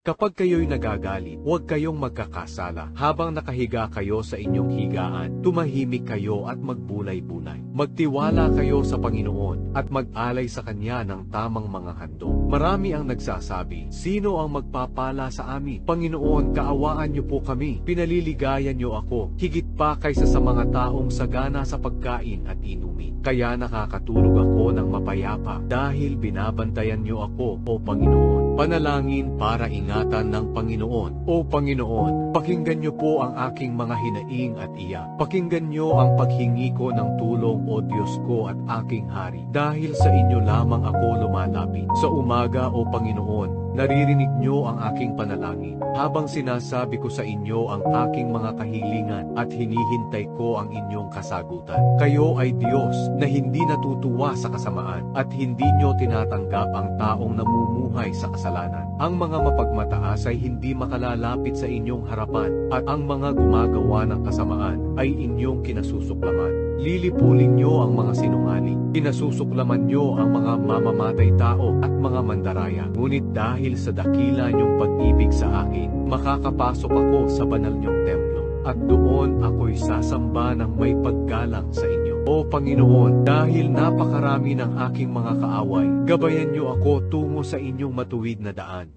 Kapag kayo'y nagagalit, huwag kayong magkakasala. Habang nakahiga kayo sa inyong higaan, tumahimik kayo at magbulay-bulay. Magtiwala kayo sa Panginoon at mag-alay sa Kanya ng tamang mga handog. Marami ang nagsasabi, sino ang magpapala sa amin? Panginoon, kaawaan niyo po kami. Pinaliligayan niyo ako, higit pa kaysa sa mga taong sagana sa pagkain at inumin. Kaya nakakatulog ako ng mapayapa dahil binabantayan niyo ako, O Panginoon. Panalangin para ingatan ng Panginoon. O Panginoon, pakinggan niyo po ang aking mga hinaing at iyak. Pakinggan niyo ang paghingi ko ng tulong, O Diyos ko at aking hari. Dahil sa inyo lamang ako lumalapit. Sa umaga, O Panginoon, naririnig niyo ang aking panalangin. Habang sinasabi ko sa inyo ang aking mga kahilingan at hinihintay ko ang inyong kasagutan. Kayo ay Diyos na hindi natutuwa sa kasamaan at hindi niyo tinatanggap ang taong namumuhay sa kasalanan. Ang mga mapagmataas ay hindi makalalapit sa inyong harapan at ang mga gumagawa ng kasamaan ay inyong kinasusuklaman. Lilipulin niyo ang mga sinungaling. Kinasusuklaman niyo ang mga mamamatay tao at mga mandaraya. Ngunit dahil sa dakila niyong pag-ibig sa akin, makakapasok ako sa banal niyong templo. At doon ako'y sasamba ng may paggalang sa inyo. O Panginoon, dahil napakarami ng aking mga kaaway, gabayan niyo ako tungo sa inyong matuwid na daan.